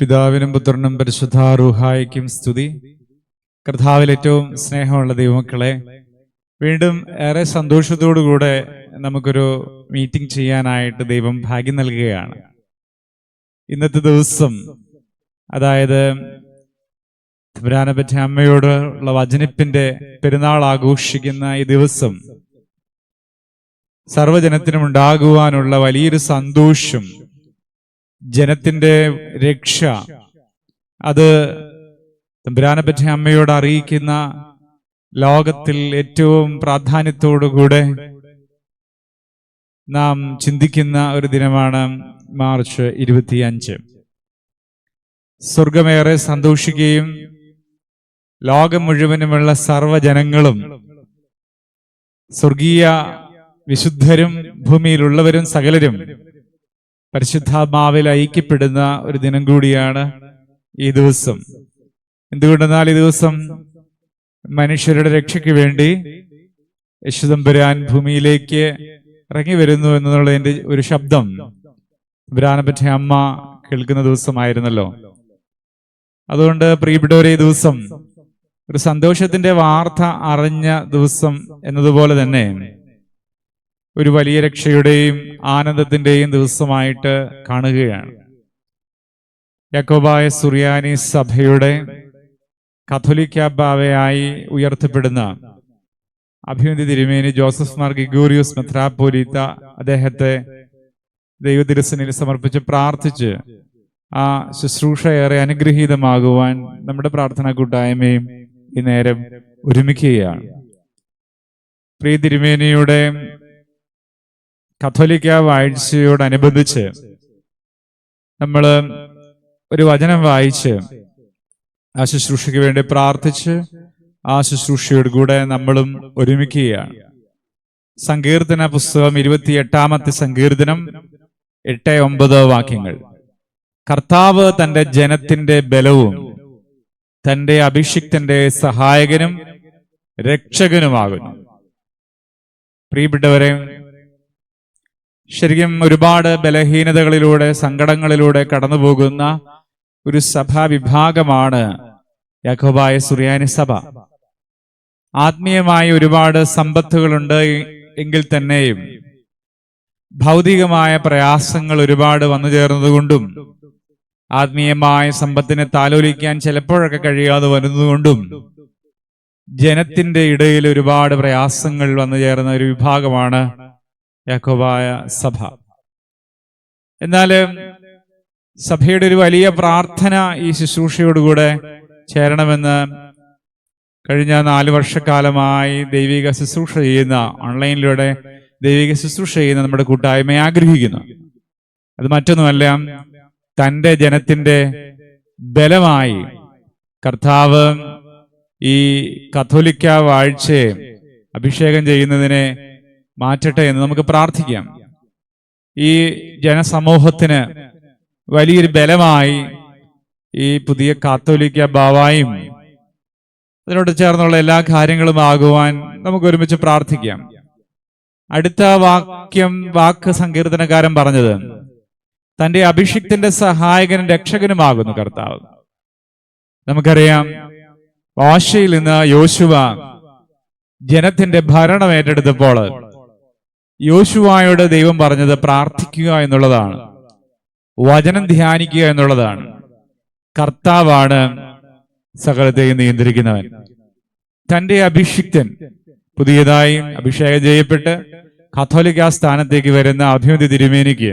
പിതാവിനും പുത്രനും പരിശുദ്ധാരൂഹായിക്കും സ്തുതി. കർത്താവിൽ ഏറ്റവും സ്നേഹമുള്ള ദൈവമക്കളെ വീണ്ടും ഏറെ സന്തോഷത്തോടുകൂടെ നമുക്കൊരു മീറ്റിംഗ് ചെയ്യാനായിട്ട് ദൈവം ഭാഗ്യം നൽകുകയാണ്. ഇന്നത്തെ ദിവസം അതായത് തമ്പുരാനെപ്പറ്റി അമ്മയോട് ഉള്ള വചനിപ്പിന്റെ പെരുന്നാൾ ആഘോഷിക്കുന്ന ഈ ദിവസം സർവജനത്തിനും ഉണ്ടാകുവാനുള്ള വലിയൊരു സന്തോഷം ജനത്തിന്റെ രക്ഷ. അത് തമ്പുരാനെ തമ്പുരാനെപ്പറ്റി അമ്മയോട് അറിയിക്കുന്ന ലോകത്തിൽ ഏറ്റവും പ്രാധാന്യത്തോടുകൂടെ നാം ചിന്തിക്കുന്ന ഒരു ദിനമാണ് മാർച്ച് ഇരുപത്തിയഞ്ച്. സ്വർഗമേറെ സന്തോഷിക്കുകയും ലോകം മുഴുവനുമുള്ള സർവജനങ്ങളും സ്വർഗീയ വിശുദ്ധരും ഭൂമിയിലുള്ളവരും സകലരും പരിശുദ്ധാത്മാവിൽ ഐക്യപ്പെടുന്ന ഒരു ദിനം കൂടിയാണ് ഈ ദിവസം. എന്തുകൊണ്ടെന്നാൽ ഈ ദിവസം മനുഷ്യരുടെ രക്ഷയ്ക്ക് വേണ്ടി യശുദമ്പുരാൻ ഭൂമിയിലേക്ക് ഇറങ്ങി വരുന്നു എന്നുള്ളതിന്റെ ഒരു ശബ്ദം പുരാനെ പറ്റി അമ്മ കേൾക്കുന്ന ദിവസമായിരുന്നല്ലോ. അതുകൊണ്ട് പ്രിയപ്പെട്ടവരെ ഈ ദിവസം ഒരു സന്തോഷത്തിന്റെ വാർത്ത അറിഞ്ഞ ദിവസം എന്നതുപോലെ തന്നെ ഒരു വലിയ രക്ഷയുടെയും ആനന്ദത്തിന്റെയും ദിവസമായിട്ട് കാണുകയാണ്. യക്കോബായ സുറിയാനി സഭയുടെ കത്തോലിക്ക ബാവയായി ഉയർത്തപ്പെടുന്ന അഭിമന്തി തിരുമേനി ജോസഫ് മാർ ഗിഗോറിയോസ് മെത്രാപ്പോലീത്ത അദ്ദേഹത്തെ ദൈവതിരസനിൽ സമർപ്പിച്ച് പ്രാർത്ഥിച്ച് ആ ശുശ്രൂഷ ഏറെ അനുഗ്രഹീതമാകുവാൻ നമ്മുടെ പ്രാർത്ഥനാ കൂട്ടായ്മയും ഈ നേരം ഒരുമിക്കുകയാണ്. പ്രിയ തിരുമേനിയുടെ കത്തോലിക്ക വാഴ്ചയോടനുബന്ധിച്ച് നമ്മൾ ഒരു വചനം വായിച്ച് ആ ശുശ്രൂഷയ്ക്ക് വേണ്ടി പ്രാർത്ഥിച്ച് ആ ശുശ്രൂഷയോട് കൂടെ നമ്മളും ഒരുമിക്കുകയാണ്. സങ്കീർത്തന പുസ്തകം ഇരുപത്തി എട്ടാമത്തെ സങ്കീർത്തനം എട്ട് ഒമ്പത് വാക്യങ്ങൾ. കർത്താവ് തന്റെ ജനത്തിന്റെ ബലവും തന്റെ അഭിഷിക്തന്റെ സഹായകനും രക്ഷകനുമാകുന്നു. പ്രിയപ്പെട്ടവരെ ശരിക്കും ഒരുപാട് ബലഹീനതകളിലൂടെ സങ്കടങ്ങളിലൂടെ കടന്നു ഒരു സഭാ വിഭാഗമാണ് യാക്കോബായ സുറിയാനി സഭ. ആത്മീയമായി ഒരുപാട് സമ്പത്തുകളുണ്ട് എങ്കിൽ തന്നെയും. ഭൗതികമായ പ്രയാസങ്ങൾ ഒരുപാട് വന്നു ചേർന്നതുകൊണ്ടും ആത്മീയമായ സമ്പത്തിനെ താലോലിക്കാൻ ചിലപ്പോഴൊക്കെ കഴിയാതെ വരുന്നതുകൊണ്ടും ജനത്തിന്റെ ഇടയിൽ ഒരുപാട് പ്രയാസങ്ങൾ വന്നു ചേർന്ന ഒരു വിഭാഗമാണ് യാക്കോബായ സഭ. എന്നാൽ സഭയുടെ ഒരു വലിയ പ്രാർത്ഥന ഈ ശുശ്രൂഷയോടുകൂടെ ചേരണമെന്ന് കഴിഞ്ഞ നാല് വർഷക്കാലമായി ദൈവിക ശുശ്രൂഷ ചെയ്യുന്ന ഓൺലൈനിലൂടെ ദൈവിക ശുശ്രൂഷ ചെയ്യുന്ന നമ്മുടെ കൂട്ടായ്മയെ ആഗ്രഹിക്കുന്നു. അത് മറ്റൊന്നുമല്ല തന്റെ ജനത്തിന്റെ ബലമായി കർത്താവ് ഈ കത്തോലിക്ക വാഴ്ചയെ അഭിഷേകം ചെയ്യുന്നതിനെ മാറ്റട്ടെ എന്ന് നമുക്ക് പ്രാർത്ഥിക്കാം. ഈ ജനസമൂഹത്തിന് വലിയൊരു ബലമായി ഈ പുതിയ കാത്തോലിക്ക ബാവായും അതിനോട് ചേർന്നുള്ള എല്ലാ കാര്യങ്ങളും ആകുവാൻ നമുക്ക് ഒരുമിച്ച് പ്രാർത്ഥിക്കാം. അടുത്ത വാക്യം വാക്ക് സങ്കീർത്തനക്കാരൻ പറഞ്ഞത് തന്റെ അഭിഷിക്തന്റെ സഹായകനും രക്ഷകനുമാകുന്നു കർത്താവ്. നമുക്കറിയാം വാശയിൽ നിന്ന് യോശുവ ജനത്തിന്റെ ഭരണം ഏറ്റെടുത്തപ്പോൾ യോശുവായോട് ദൈവം പറഞ്ഞത് പ്രാർത്ഥിക്കുക എന്നുള്ളതാണ്. വചനം ധ്യാനിക്കുക എന്നുള്ളതാണ്. കർത്താവാണ് സകലത്തെയും നിയന്ത്രിക്കുന്നവൻ. തന്റെ അഭിഷിക്തൻ പുതിയതായി അഭിഷേകം ചെയ്യപ്പെട്ട് കത്തോലിക്ക സ്ഥാനത്തേക്ക് വരുന്ന അഭിമതി തിരുമേനിക്ക്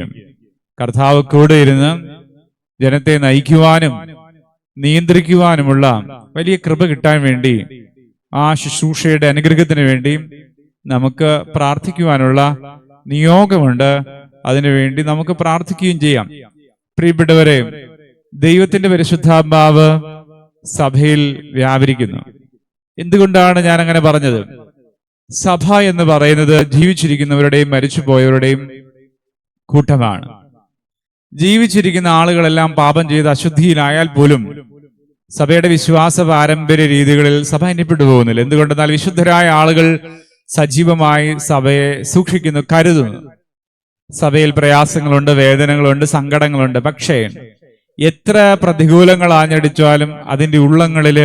കർത്താവ് കൂടെ ഇരുന്ന് ജനത്തെ നയിക്കുവാനും നിയന്ത്രിക്കുവാനുമുള്ള വലിയ കൃപ കിട്ടാൻ വേണ്ടി ആ ശുശ്രൂഷയുടെ അനുഗ്രഹത്തിന് വേണ്ടി നമുക്ക് പ്രാർത്ഥിക്കുവാനുള്ള നിയോഗമുണ്ട്. അതിനുവേണ്ടി നമുക്ക് പ്രാർത്ഥിക്കുകയും ചെയ്യാം. പ്രിയപ്പെട്ടവരെ ദൈവത്തിന്റെ പരിശുദ്ധാത്മാവ് സഭയിൽ വ്യാപരിക്കുന്നു. എന്തുകൊണ്ടാണ് ഞാൻ അങ്ങനെ പറഞ്ഞത്? സഭ എന്ന് പറയുന്നത് ജീവിച്ചിരിക്കുന്നവരുടെയും മരിച്ചുപോയവരുടെയും കൂട്ടമാണ്. ജീവിച്ചിരിക്കുന്ന ആളുകളെല്ലാം പാപം ചെയ്ത് അശുദ്ധിയിലായാൽ പോലും സഭയുടെ വിശ്വാസ പാരമ്പര്യ രീതികളിൽ സഭ അന്യപ്പെട്ടു പോകുന്നില്ല. എന്തുകൊണ്ടെന്നാൽ വിശുദ്ധരായ ആളുകൾ സജീവമായി സഭയെ സൂക്ഷിക്കുന്നു കരുതുന്നു. സഭയിൽ പ്രയാസങ്ങളുണ്ട് വേദനകളുണ്ട് സങ്കടങ്ങളുണ്ട്. പക്ഷേ എത്ര പ്രതികൂലങ്ങൾ ആഞ്ഞടിച്ചാലും അതിന്റെ ഉള്ളങ്ങളിൽ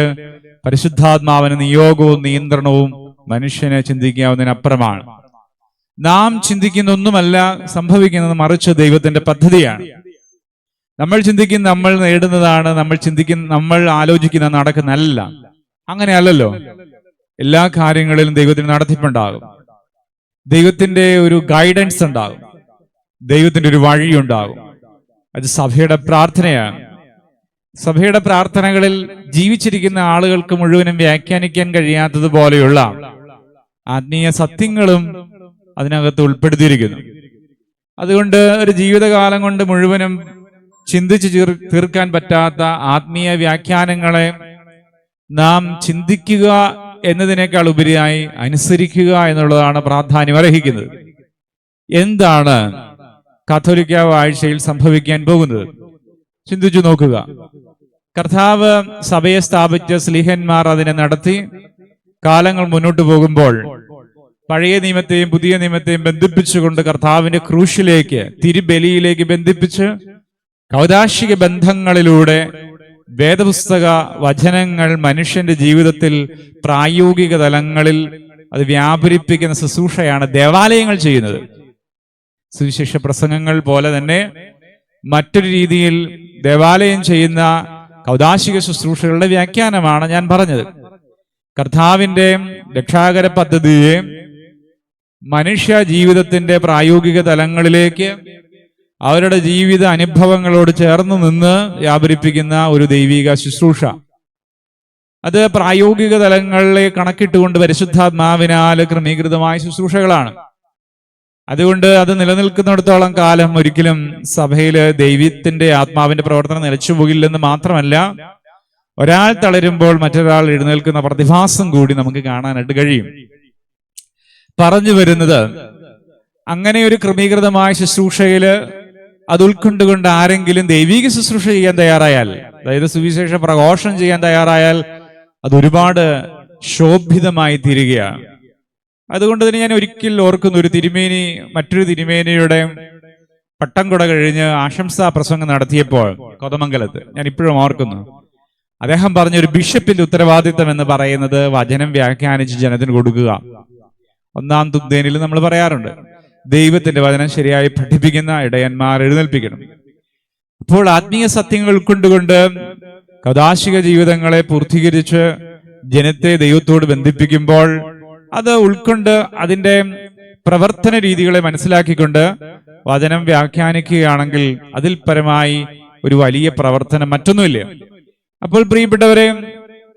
പരിശുദ്ധാത്മാവിന് നിയോഗവും നിയന്ത്രണവും മനുഷ്യനെ ചിന്തിക്കാവുന്നതിനപ്പുറമാണ്. നാം ചിന്തിക്കുന്ന ഒന്നുമല്ല സംഭവിക്കുന്നത് മറിച്ച് ദൈവത്തിന്റെ പദ്ധതിയാണ്. നമ്മൾ ചിന്തിക്കുന്ന നമ്മൾ നേടുന്നതാണ് നമ്മൾ ചിന്തിക്കുന്ന നമ്മൾ ആലോചിക്കുന്ന നടക്കുന്നല്ല അങ്ങനെയല്ലല്ലോ. എല്ലാ കാര്യങ്ങളിലും ദൈവത്തിന് നടത്തിപ്പുണ്ടാകും. ദൈവത്തിന്റെ ഒരു ഗൈഡൻസ് ഉണ്ടാകും. ദൈവത്തിന്റെ ഒരു വഴി ഉണ്ടാകും. അത് സഭയുടെ പ്രാർത്ഥനയാണ്. സഭയുടെ പ്രാർത്ഥനകളിൽ ജീവിച്ചിരിക്കുന്ന ആളുകൾക്ക് മുഴുവനും വ്യാഖ്യാനിക്കാൻ കഴിയാത്തതുപോലെയുള്ള ആത്മീയ സത്യങ്ങളും അതിനകത്ത് ഉൾപ്പെടുത്തിയിരിക്കുന്നു. അതുകൊണ്ട് ഒരു ജീവിതകാലം കൊണ്ട് മുഴുവനും ചിന്തിച്ചു തീർക്കാൻ പറ്റാത്ത ആത്മീയ വ്യാഖ്യാനങ്ങളെ നാം ചിന്തിക്കുക എന്നതിനേക്കാൾ ഉപരിയായി അനുസരിക്കുക എന്നുള്ളതാണ് പ്രാധാന്യം അർഹിക്കുന്നത്. എന്താണ് കത്തോലിക്ക വാഴ്ചയിൽ സംഭവിക്കാൻ പോകുന്നത്? ചിന്തിച്ചു നോക്കുക. കർത്താവ് സഭയെ സ്ഥാപിച്ച സ്ലീഹന്മാർ അതിനെ നടത്തി കാലങ്ങൾ മുന്നോട്ട് പോകുമ്പോൾ പഴയ നിയമത്തെയും പുതിയ നിയമത്തെയും ബന്ധിപ്പിച്ചുകൊണ്ട് കർത്താവിന്റെ ക്രൂശിലേക്ക് തിരുബലിയിലേക്ക് ബന്ധിപ്പിച്ച് കൗതാശിക ബന്ധങ്ങളിലൂടെ വേദപുസ്തക വചനങ്ങൾ മനുഷ്യന്റെ ജീവിതത്തിൽ പ്രായോഗിക തലങ്ങളിൽ അത് വ്യാപരിപ്പിക്കുന്ന ശുശ്രൂഷയാണ് ദേവാലയങ്ങൾ ചെയ്യുന്നത്. സുവിശേഷ പ്രസംഗങ്ങൾ പോലെ തന്നെ മറ്റൊരു രീതിയിൽ ദേവാലയം ചെയ്യുന്ന കൗതാശിക ശുശ്രൂഷകളുടെ വ്യാഖ്യാനമാണ് ഞാൻ പറഞ്ഞത്. കർത്താവിന്റെ രക്ഷാകര പദ്ധതിയെ മനുഷ്യ ജീവിതത്തിന്റെ പ്രായോഗിക തലങ്ങളിലേക്ക് അവരുടെ ജീവിത അനുഭവങ്ങളോട് ചേർന്ന് നിന്ന് വ്യാപരിപ്പിക്കുന്ന ഒരു ദൈവിക ശുശ്രൂഷ. അത് പ്രായോഗിക തലങ്ങളിലെ കണക്കിട്ടുകൊണ്ട് പരിശുദ്ധാത്മാവിനാൽ ക്രമീകൃതമായ ശുശ്രൂഷകളാണ്. അതുകൊണ്ട് അത് നിലനിൽക്കുന്നിടത്തോളം കാലം ഒരിക്കലും സഭയിൽ ദൈവത്തിന്റെ ആത്മാവിന്റെ പ്രവർത്തനം നിലച്ചുപോകില്ലെന്ന് മാത്രമല്ല ഒരാൾ തളരുമ്പോൾ മറ്റൊരാൾ എഴുന്നേൽക്കുന്ന പ്രതിഭാസം കൂടി നമുക്ക് കാണാനായിട്ട് കഴിയും. പറഞ്ഞു വരുന്നത് അങ്ങനെ ഒരു ക്രമീകൃതമായ ശുശ്രൂഷയിൽ അത് ഉൾക്കൊണ്ടുകൊണ്ട് ആരെങ്കിലും ദൈവിക ശുശ്രൂഷ ചെയ്യാൻ തയ്യാറായാൽ അതായത് സുവിശേഷ പ്രഘോഷണം ചെയ്യാൻ തയ്യാറായാൽ അത് ഒരുപാട് ശോഭിതമായി തീരുകയാണ്. അതുകൊണ്ട് തന്നെ ഞാൻ ഒരിക്കൽ ഓർക്കുന്നു ഒരു തിരുമേനി മറ്റൊരു തിരുമേനിയുടെ പട്ടം കുട കഴിഞ്ഞ് ആശംസാ പ്രസംഗം നടത്തിയപ്പോൾ കൊതമംഗലത്ത് ഞാൻ ഇപ്പോഴും ഓർക്കുന്നു. അദ്ദേഹം പറഞ്ഞ ഒരു ബിഷപ്പിന്റെ ഉത്തരവാദിത്തം എന്ന് പറയുന്നത് വചനം വ്യാഖ്യാനിച്ച് ജനത്തിന് കൊടുക്കുക. ഒന്നാം തുദ്ദേനിൽ നമ്മൾ പറയാറുണ്ട് ദൈവത്തിന്റെ വചനം ശരിയായി പഠിപ്പിക്കുന്ന ഇടയന്മാർ എഴുന്നേൽപ്പിക്കണം. അപ്പോൾ ആത്മീയ സത്യങ്ങൾ ഉൾക്കൊണ്ടുകൊണ്ട് കഥാശിക ജീവിതങ്ങളെ പൂർത്തീകരിച്ച് ജനത്തെ ദൈവത്തോട് ബന്ധിപ്പിക്കുമ്പോൾ അത് ഉൾക്കൊണ്ട് അതിന്റെ പ്രവർത്തന രീതികളെ മനസ്സിലാക്കിക്കൊണ്ട് വചനം വ്യാഖ്യാനിക്കുകയാണെങ്കിൽ അതിൽ പരമായി ഒരു വലിയ പ്രവർത്തനം മറ്റൊന്നുമില്ല. അപ്പോൾ പ്രിയപ്പെട്ടവരെ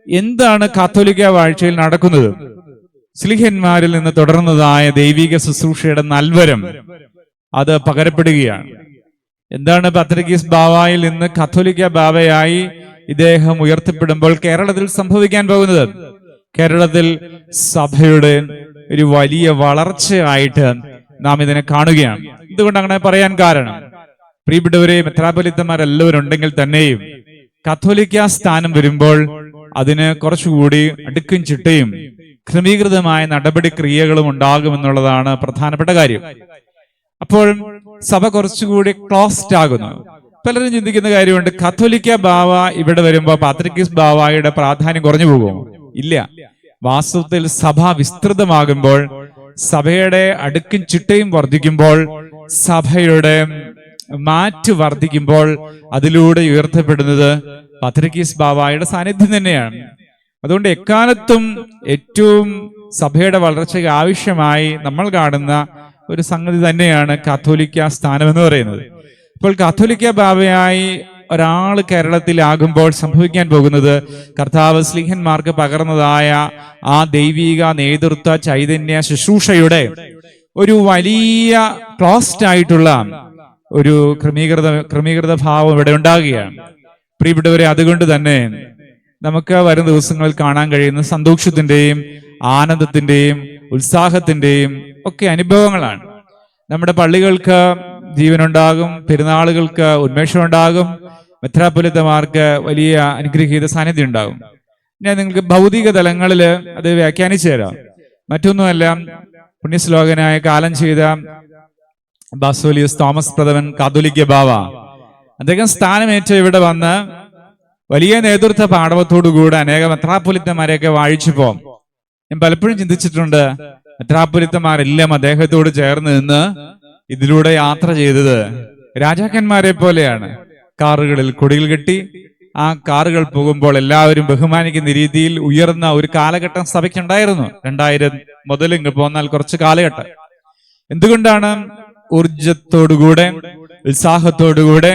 എന്താണ് കാത്തോലിക്ക വാഴ്ചയിൽ നടക്കുന്നത്? സ്ലിഹന്മാരിൽ നിന്ന് തുടർന്നതായ ദൈവിക ശുശ്രൂഷയുടെ നൽവരം അത് പകരപ്പെടുകയാണ്. എന്താണ് പത്രികീസ് ബാവായിൽ നിന്ന് കത്തോലിക്ക ബാവയായി ഇദ്ദേഹം ഉയർത്തപ്പെടുമ്പോൾ കേരളത്തിൽ സംഭവിക്കാൻ പോകുന്നത്? കേരളത്തിൽ സഭയുടെ ഒരു വലിയ വളർച്ചയായിട്ട് നാം ഇതിനെ കാണുകയാണ്. എന്തുകൊണ്ട് അങ്ങനെ പറയാൻ കാരണം പ്രിയപ്പെട്ടവരെ മെത്രാപൊലിത്തന്മാരെല്ലാവരും ഉണ്ടെങ്കിൽ തന്നെയും കത്തോലിക്ക സ്ഥാനം വരുമ്പോൾ അതിന് കുറച്ചുകൂടി അടുക്കും ചിട്ടയും ക്രമീകൃതമായ നടപടിക്രിയകളും ഉണ്ടാകുമെന്നുള്ളതാണ് പ്രധാനപ്പെട്ട കാര്യം. അപ്പോൾ സഭ കുറച്ചുകൂടി ക്ലോസ്ഡ് ആകുന്നു. പലരും ചിന്തിക്കുന്ന കാര്യമുണ്ട് കത്തോലിക്ക ബാവ ഇവിടെ വരുമ്പോൾ പാത്രിക്കിസ് ബാവായുടെ പ്രാധാന്യം കുറഞ്ഞു പോകും ഇല്ല. വാസ്തവത്തിൽ സഭ വിസ്തൃതമാകുമ്പോൾ സഭയുടെ അടുക്കും ചിട്ടയും വർദ്ധിക്കുമ്പോൾ സഭയുടെ മാറ്റ് വർദ്ധിക്കുമ്പോൾ അതിലൂടെ ഉയർത്തപ്പെടുന്നത് പത്രിക്കീസ് ബാവായുടെ സാന്നിധ്യം തന്നെയാണ്. അതുകൊണ്ട് എക്കാലത്തും ഏറ്റവും സഭയുടെ വളർച്ചയ്ക്ക് ആവശ്യമായി നമ്മൾ കാണുന്ന ഒരു സംഗതി തന്നെയാണ് കാത്തോലിക്ക സ്ഥാനം എന്ന് പറയുന്നത്. ഇപ്പോൾ കാത്തോലിക്ക ബാബയായി ഒരാൾ കേരളത്തിലാകുമ്പോൾ സംഭവിക്കാൻ പോകുന്നത് കർത്താവ് സ്ലിഹന്മാർക്ക് പകർന്നതായ ആ ദൈവിക നേതൃത്വ ചൈതന്യ ശുശ്രൂഷയുടെ ഒരു വലിയ ക്ലോസ്ഡ് ആയിട്ടുള്ള ഒരു ക്രമീകൃത ക്രമീകൃത ഭാവം ഇവിടെ ഉണ്ടാകുകയാണ്. പ്രിയപ്പെട്ടവരെ അതുകൊണ്ട് തന്നെ നമുക്ക് വരും ദിവസങ്ങളിൽ കാണാൻ കഴിയുന്ന സന്തോഷത്തിന്റെയും ആനന്ദത്തിന്റെയും ഉത്സാഹത്തിന്റെയും ഒക്കെ അനുഭവങ്ങളാണ്. നമ്മുടെ പള്ളികൾക്ക് ജീവനുണ്ടാകും പെരുന്നാളുകൾക്ക് ഉന്മേഷമുണ്ടാകും മെത്രാപൊലിത്തമാർക്ക് വലിയ അനുഗ്രഹീത സാന്നിധ്യം ഉണ്ടാകും. ഞാൻ നിങ്ങൾക്ക് ഭൗതിക തലങ്ങളിൽ അത് വ്യാഖ്യാനിച്ചു തരാം. മറ്റൊന്നുമല്ല പുണ്യശ്ലോകനായ കാലം ചെയ്ത ബാസോലിയസ് തോമസ് പ്രഥമൻ കാതോലിക്ക ബാവ. അദ്ദേഹം സ്ഥാനമേറ്റ് ഇവിടെ വന്ന് വലിയ നേതൃത്വ പാഠവത്തോടുകൂടി അനേകം മെത്രാപ്പൊലിത്തന്മാരെയൊക്കെ വാഴിച്ചപ്പോ ഞാൻ പലപ്പോഴും ചിന്തിച്ചിട്ടുണ്ട് മെത്രാപ്പൊലിത്തന്മാരെല്ലാം അദ്ദേഹത്തോട് ചേർന്ന് നിന്ന് ഇതിലൂടെ യാത്ര ചെയ്തത് രാജാക്കന്മാരെ പോലെയാണ്. കാറുകളിൽ കൊടികൾ കെട്ടി ആ കാറുകൾ പോകുമ്പോൾ എല്ലാവരും ബഹുമാനിക്കുന്ന രീതിയിൽ ഉയർന്ന ഒരു കാലഘട്ടം സഭയ്ക്കുണ്ടായിരുന്നു. രണ്ടായിരം മുതൽ ഇങ്ങ് പോന്നാൽ കുറച്ച് കാലഘട്ടം. എന്തുകൊണ്ടാണ് ഊർജത്തോടുകൂടെ ഉത്സാഹത്തോടുകൂടെ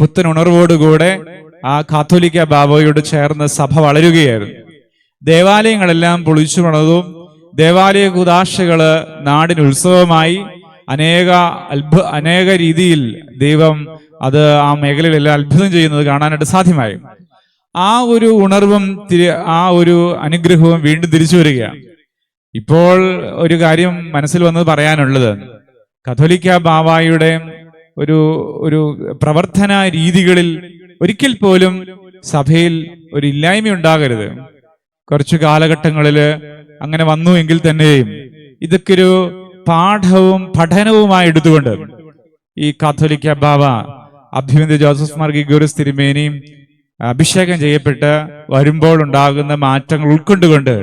പുത്തൻ ഉണർവോടുകൂടെ ആ കാത്തോലിക്ക ബാബയോട് ചേർന്ന് സഭ വളരുകയായിരുന്നു. ദേവാലയങ്ങളെല്ലാം പൊളിച്ചു പണതും ദേവാലയ കുതാശകൾ നാടിന് ഉത്സവമായി അനേക അത്ഭു അനേക രീതിയിൽ ദൈവം അത് ആ മേഖലയിലെല്ലാം അത്ഭുതം ചെയ്യുന്നത് കാണാനായിട്ട് സാധ്യമായി. ആ ഒരു ഉണർവും ആ ഒരു അനുഗ്രഹവും വീണ്ടും തിരിച്ചു വരികയാണ്. ഇപ്പോൾ ഒരു കാര്യം മനസ്സിൽ വന്നത് പറയാനുള്ളത്. കത്തോലിക്ക ബാവായുടെ ഒരു ഒരു പ്രവർത്തന രീതികളിൽ ഒരിക്കൽ പോലും സഭയിൽ ഒരു ഇല്ലായ്മ ഉണ്ടാകരുത്. കുറച്ചു കാലഘട്ടങ്ങളിൽ അങ്ങനെ വന്നു എങ്കിൽ തന്നെയും ഇതൊക്കെ ഒരു പാഠവും പഠനവുമായി എടുത്തുകൊണ്ട് ഈ കാത്തോലിക്ക ബാബ അഭിമന്യ ജോസഫ് മാർഗി ഗുരുസ് തിരുമേനിയും അഭിഷേകം ചെയ്യപ്പെട്ട് വരുമ്പോൾ ഉണ്ടാകുന്ന മാറ്റങ്ങൾ ഉൾക്കൊണ്ടുകൊണ്ട്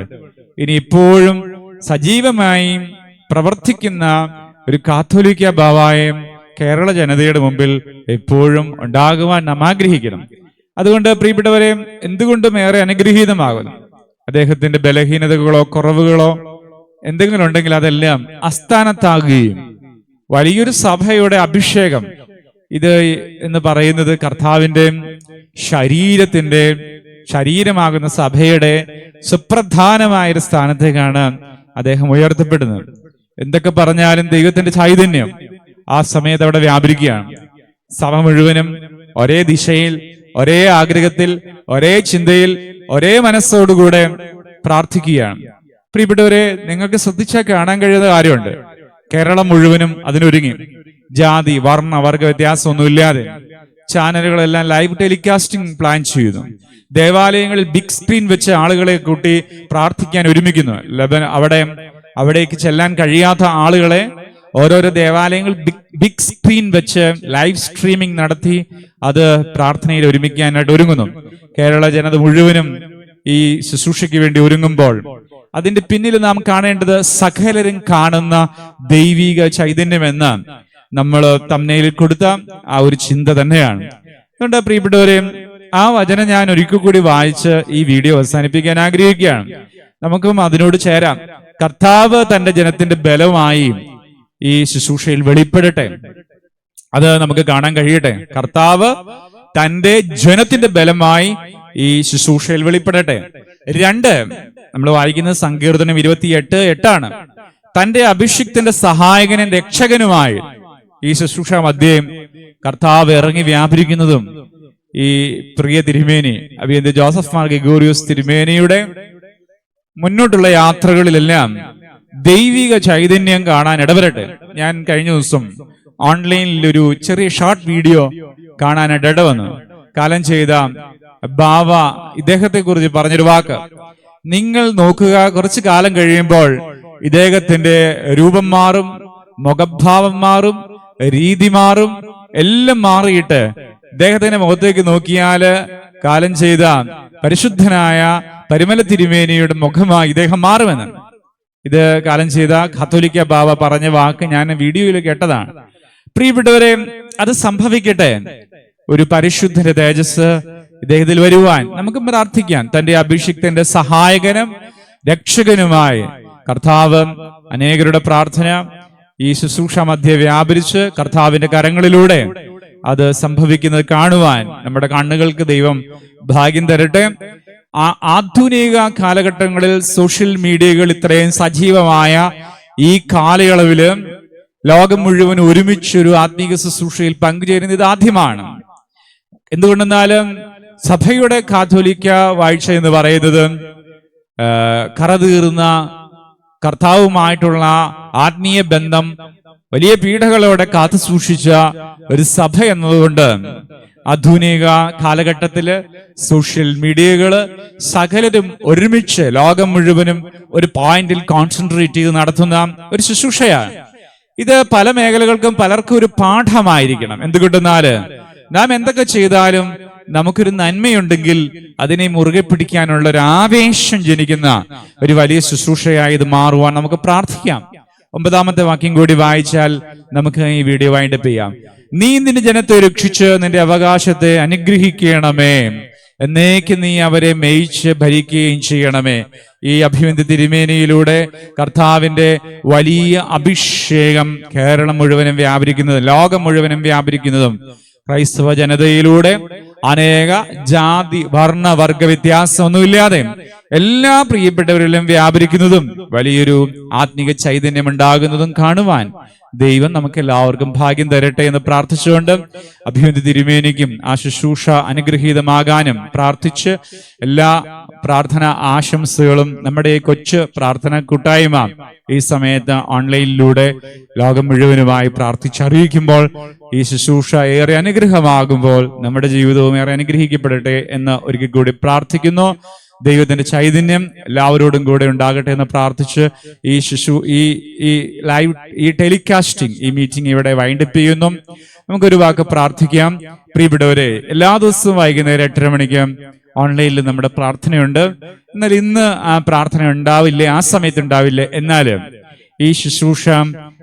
ഇനി ഇപ്പോഴും സജീവമായി പ്രവർത്തിക്കുന്ന ഒരു കാത്തോലിക്ക ബാവായും കേരള ജനതയുടെ മുമ്പിൽ എപ്പോഴും ഉണ്ടാകുവാൻ നാം ആഗ്രഹിക്കണം. അതുകൊണ്ട് പ്രിയപ്പെട്ടവരെ എന്തുകൊണ്ടും ഏറെ അനുഗ്രഹീതമാകുന്നു. അദ്ദേഹത്തിന്റെ ബലഹീനതകളോ കുറവുകളോ എന്തെങ്കിലും ഉണ്ടെങ്കിൽ അതെല്ലാം അസ്ഥാനത്താകുകയും വലിയൊരു സഭയുടെ അഭിഷേകം ഇത് എന്ന് പറയുന്നത് കർത്താവിന്റെ ശരീരത്തിന്റെ ശരീരമാകുന്ന സഭയുടെ സുപ്രധാനമായ ഒരു സ്ഥാനത്തേക്കാണ് അദ്ദേഹം ഉയർത്തപ്പെടുന്നത്. എന്തൊക്കെ പറഞ്ഞാലും ദൈവത്തിന്റെ ചൈതന്യം ആ സമയത്ത് അവിടെ വ്യാപരിക്കുകയാണ്. സഭ മുഴുവനും ഒരേ ദിശയിൽ ഒരേ ആഗ്രഹത്തിൽ ഒരേ ചിന്തയിൽ ഒരേ മനസ്സോടുകൂടെ പ്രാർത്ഥിക്കുകയാണ്. പ്രിയപ്പെട്ടവരെ നിങ്ങൾക്ക് ശ്രദ്ധിച്ചാൽ കാണാൻ കഴിയുന്ന കാര്യമുണ്ട്. കേരളം മുഴുവനും അതിനൊരുങ്ങി. ജാതി വർണ വർഗ വ്യത്യാസമൊന്നുമില്ലാതെ ചാനലുകളെല്ലാം ലൈവ് ടെലികാസ്റ്റിംഗ് പ്ലാൻ ചെയ്യുന്നു. ദേവാലയങ്ങളിൽ ബിഗ് സ്ക്രീൻ വെച്ച് ആളുകളെ കൂട്ടി പ്രാർത്ഥിക്കാൻ ഒരുമിക്കുന്നു. ലബൻ അവിടെ അവിടേക്ക് ചെല്ലാൻ കഴിയാത്ത ആളുകളെ ഓരോരോ ദേവാലയങ്ങൾ ബിഗ് സ്ക്രീൻ വെച്ച് ലൈവ് സ്ട്രീമിംഗ് നടത്തി അത് പ്രാർത്ഥനയിൽ ഒരുമിക്കാനായിട്ട് ഒരുങ്ങുന്നു. കേരള ജനത മുഴുവനും ഈ ശുശ്രൂഷയ്ക്ക് വേണ്ടി ഒരുങ്ങുമ്പോൾ അതിന്റെ പിന്നിൽ നാം കാണേണ്ടത് സകലരും കാണുന്ന ദൈവിക ചൈതന്യമെന്ന് നമ്മൾ തമ്മനയിൽ കൊടുത്ത ആ ഒരു ചിന്ത തന്നെയാണ്. അതുകൊണ്ട് പ്രിയപ്പെട്ടവരെ ആ വചനം ഞാൻ ഒരിക്കൽ കൂടി വായിച്ച് ഈ വീഡിയോ അവസാനിപ്പിക്കാൻ ആഗ്രഹിക്കുകയാണ്. നമുക്കും അതിനോട് ചേരാം. കർത്താവ് തന്റെ ജനത്തിന്റെ ബലമായി ഈ ശുശ്രൂഷയിൽ വെളിപ്പെടട്ടെ. അത് നമുക്ക് കാണാൻ കഴിയട്ടെ. കർത്താവ് തന്റെ ജനത്തിന്റെ ബലമായി ഈ ശുശ്രൂഷയിൽ വെളിപ്പെടട്ടെ. രണ്ട് നമ്മൾ വായിക്കുന്നത് സങ്കീർത്തനം ഇരുപത്തിയെട്ട് എട്ടാണ്. തന്റെ അഭിഷിക്തന്റെ സഹായകനും രക്ഷകനുമായി ഈ ശുശ്രൂഷ മധ്യം കർത്താവ് ഇറങ്ങി വ്യാപരിക്കുന്നതും ഈ പ്രിയ തിരുമേനി അഭിയന്ത ജോസഫ് മാർ ഗെഗോറിയോസ് തിരുമേനിയുടെ മുന്നോട്ടുള്ള യാത്രകളിലെല്ലാം ദൈവിക ചൈതന്യം കാണാൻ ഇടവരട്ടെ. ഞാൻ കഴിഞ്ഞ ദിവസം ഓൺലൈനിൽ ഒരു ചെറിയ ഷോർട്ട് വീഡിയോ കാണാനായിട്ട് ഇടവന്നു. കാലം ചെയ്ത ബാവ ഇദ്ദേഹത്തെ കുറിച്ച് പറഞ്ഞൊരു വാക്ക്. നിങ്ങൾ നോക്കുക കുറച്ചു കാലം കഴിയുമ്പോൾ ഇദ്ദേഹത്തിന്റെ രൂപം മാറും മുഖഭാവം മാറും രീതി മാറും എല്ലാം മാറിയിട്ട് ഇദ്ദേഹത്തിന്റെ മുഖത്തേക്ക് നോക്കിയാൽ കാലം ചെയ്ത പരിശുദ്ധനായ പരിമല തിരുമേനിയുടെ മുഖമായി ഇദ്ദേഹം മാറുമെന്ന്. ഇത് കാലം ചെയ്ത കത്തോലിക്ക ബാബ പറഞ്ഞ വാക്ക് ഞാൻ വീഡിയോയിൽ കേട്ടതാണ്. പ്രിയപ്പെട്ടവരെ അത് സംഭവിക്കട്ടെ. ഒരു പരിശുദ്ധന്റെ തേജസ് ഇദ്ദേഹത്തിൽ വരുവാൻ നമുക്ക് പ്രാർത്ഥിക്കാം. തന്റെ അഭിഷിക്തന്റെ സഹായകനും രക്ഷകനുമായി കർത്താവ് അനേകരുടെ പ്രാർത്ഥന ഈ ശുശ്രൂഷ മധ്യ വ്യാപരിച്ച് കർത്താവിന്റെ കരങ്ങളിലൂടെ അത് സംഭവിക്കുന്നത് കാണുവാൻ നമ്മുടെ കണ്ണുകൾക്ക് ദൈവം ഭാഗ്യം തരട്ടെ. ആ ആധുനിക കാലഘട്ടങ്ങളിൽ സോഷ്യൽ മീഡിയകൾ ഇത്രയും സജീവമായ ഈ കാലയളവിൽ ലോകം മുഴുവൻ ഒരുമിച്ച് ഒരു ആത്മീക ശുശ്രൂഷയിൽ പങ്കുചേരുന്നത് ആദ്യമാണ്. എന്തുകൊണ്ടെന്നാലും സഭയുടെ കാതോലിക്ക വാഴ്ച എന്ന് പറയുന്നത് കറതീർന്ന കർത്താവുമായിട്ടുള്ള ആത്മീയ ബന്ധം വലിയ പീഠകളോടെ കാത്തു സൂക്ഷിച്ച ഒരു സഭ എന്നതുകൊണ്ട് ആധുനിക കാലഘട്ടത്തിൽ സോഷ്യൽ മീഡിയകൾ സകലതും ഒരുമിച്ച് ലോകം മുഴുവനും ഒരു പോയിന്റിൽ കോൺസെൻട്രേറ്റ് ചെയ്ത് നടത്തുന്ന ഒരു ശുശ്രൂഷയാണ്. ഇത് പല മേഖലകൾക്കും പലർക്കും ഒരു പാഠമായിരിക്കണം. എന്തുകൊണ്ടെന്നാൽ നാം എന്തൊക്കെ ചെയ്താലും നമുക്കൊരു നന്മയുണ്ടെങ്കിൽ അതിനെ മുറുകെ പിടിക്കാനുള്ള ഒരു ആവേശം ജനിക്കുന്ന ഒരു വലിയ ശുശ്രൂഷയായി ഇത് മാറുവാൻ നമുക്ക് പ്രാർത്ഥിക്കാം. ഒമ്പതാമത്തെ വാക്യം കൂടി വായിച്ചാൽ നമുക്ക് ഈ വീഡിയോ വൈൻഡപ്പ് ചെയ്യാം. നീ നിന്റെ ജനത്തെ രക്ഷിച്ച് നിന്റെ അവകാശത്തെ അനുഗ്രഹിക്കണമേ. എന്നേക്ക് നീ അവരെ മേയിച്ച് ഭരിക്കുകയും ചെയ്യണമേ. ഈ അഭിവന്ദി തിരുമേനിയിലൂടെ കർത്താവിന്റെ വലിയ അഭിഷേകം കേരളം മുഴുവനും വ്യാപരിക്കുന്നതും ലോകം മുഴുവനും വ്യാപരിക്കുന്നതും ക്രൈസ്തവ ജനതയിലൂടെ അനേക ജാതി വർണ വർഗ വ്യത്യാസമൊന്നുമില്ലാതെ എല്ലാ പ്രിയപ്പെട്ടവരിലും വ്യാപരിക്കുന്നതും വലിയൊരു ആത്മീക ചൈതന്യം ഉണ്ടാകുന്നതും കാണുവാൻ ദൈവം നമുക്ക് എല്ലാവർക്കും ഭാഗ്യം തരട്ടെ എന്ന് പ്രാർത്ഥിച്ചുകൊണ്ട് അഭിവന്ദി തിരുമേനിക്കും ആ ശുശ്രൂഷ അനുഗ്രഹീതമാകാനും പ്രാർത്ഥിച്ച് എല്ലാ പ്രാർത്ഥന ആശംസകളും നമ്മുടെ കൊച്ചു പ്രാർത്ഥന കൂട്ടായ്മ ഈ സമയത്ത് ഓൺലൈനിലൂടെ ലോകം മുഴുവനുമായി പ്രാർത്ഥിച്ചറിയിക്കുമ്പോൾ ഈ ശുശ്രൂഷ ഏറെ അനുഗ്രഹമാകുമ്പോൾ നമ്മുടെ ജീവിതവും ഏറെ അനുഗ്രഹിക്കപ്പെടട്ടെ എന്ന് ഒരിക്കൽ കൂടി പ്രാർത്ഥിക്കുന്നു. ദൈവത്തിന്റെ ചൈതന്യം എല്ലാവരോടും കൂടെ ഉണ്ടാകട്ടെ എന്ന് പ്രാർത്ഥിച്ച് ഈ ശിശു ഈ ഈ ലൈവ് ഈ ടെലികാസ്റ്റിംഗ് ഈ മീറ്റിംഗ് ഇവിടെ വൈൻഡപ്പ് ചെയ്യുന്നു. നമുക്കൊരു വാക്ക് പ്രാർത്ഥിക്കാം. പ്രിയപ്പെട്ടവരെ എല്ലാ ദിവസവും വൈകുന്നേരം എട്ടര മണിക്ക് ഓൺലൈനിൽ നമ്മുടെ പ്രാർത്ഥനയുണ്ട്. എന്നാൽ ഇന്ന് ആ പ്രാർത്ഥന ഉണ്ടാവില്ല ആ സമയത്ത് ഉണ്ടാവില്ല. എന്നാലും ഈ ശുശ്രൂഷ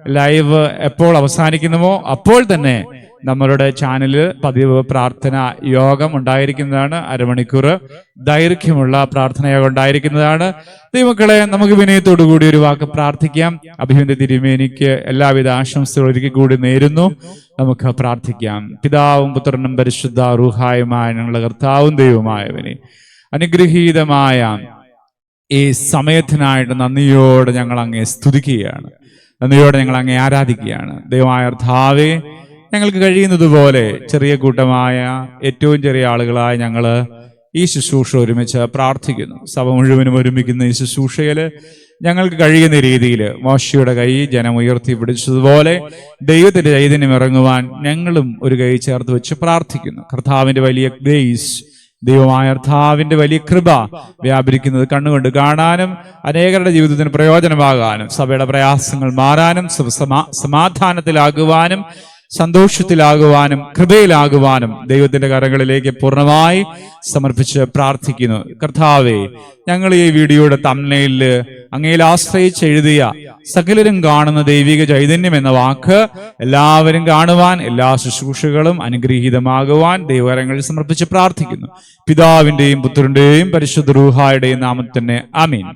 ലൈവ് എപ്പോൾ അവസാനിക്കുന്നുവോ? അപ്പോൾ തന്നെ നമ്മളുടെ ചാനലിൽ പതിവ് പ്രാർത്ഥന യോഗം ഉണ്ടായിരിക്കുന്നതാണ്. അരമണിക്കൂർ ദൈർഘ്യമുള്ള പ്രാർത്ഥന യോഗം ഉണ്ടായിരിക്കുന്നതാണ്. ദൈവക്കളെ നമുക്ക് വിനയത്തോടു കൂടി ഒരു വാക്ക് പ്രാർത്ഥിക്കാം. അഭിമന്യ തിരുമേനിക്ക് എല്ലാവിധ ആശംസകളും ഒരിക്കൽ കൂടി നേരുന്നു. നമുക്ക് പ്രാർത്ഥിക്കാം. പിതാവും പുത്രനും പരിശുദ്ധ റൂഹായുമായ ഞങ്ങളുടെ കർത്താവും ദൈവമായവനെ അനുഗ്രഹീതമായ ഈ സമയത്തിനായിട്ട് നന്ദിയോടെ ഞങ്ങൾ അങ്ങേ സ്തുതിക്കുകയാണ്. നന്ദിയോടെ ഞങ്ങൾ അങ്ങേ ആരാധിക്കുകയാണ്. ദൈവമായ കർത്താവേ ഞങ്ങൾക്ക് കഴിയുന്നതുപോലെ ചെറിയ കൂട്ടമായ ഏറ്റവും ചെറിയ ആളുകളായ ഞങ്ങൾ ഈ ശുശ്രൂഷ ഒരുമിച്ച് പ്രാർത്ഥിക്കുന്നു. സഭ മുഴുവനും ഒരുമിക്കുന്ന ഈ ശുശ്രൂഷയിൽ ഞങ്ങൾക്ക് കഴിയുന്ന രീതിയിൽ മോശയുടെ കൈ ജനം ഉയർത്തി പിടിച്ചതുപോലെ ദൈവത്തിന്റെ ചൈതന്യം ഇറങ്ങുവാൻ ഞങ്ങളും ഒരു കൈ ചേർത്ത് വെച്ച് പ്രാർത്ഥിക്കുന്നു. കർത്താവിന്റെ വലിയ ഗ്രേസ് ദൈവമായ കർത്താവിന്റെ വലിയ കൃപ വ്യാപരിക്കുന്നത് കണ്ണുകൊണ്ട് കാണാനും അനേകരുടെ ജീവിതത്തിന് പ്രയോജനമാകാനും സഭയുടെ പ്രയാസങ്ങൾ മാറാനും സമാധാനത്തിലാകുവാനും സന്തോഷത്തിലാകുവാനും കൃപയിലാകുവാനും ദൈവത്തിന്റെ കരങ്ങളിലേക്ക് പൂർണമായി സമർപ്പിച്ച് പ്രാർത്ഥിക്കുന്നു. കർത്താവേ ഞങ്ങൾ ഈ വീഡിയോയുടെ തമ്മനയിൽ അങ്ങയിൽ ആശ്രയിച്ച് എഴുതിയ സകലരും കാണുന്ന ദൈവിക ചൈതന്യം എന്ന വാക്ക് എല്ലാവരും കാണുവാൻ എല്ലാ ശുശ്രൂഷകളും അനുഗ്രഹീതമാകുവാൻ ദൈവകരങ്ങളിൽ സമർപ്പിച്ച് പ്രാർത്ഥിക്കുന്നു. പിതാവിന്റെയും പുത്രന്റെയും പരിശുദ്ധ റൂഹായുടെയും നാമത്തിൽ തന്നെ അമീൻ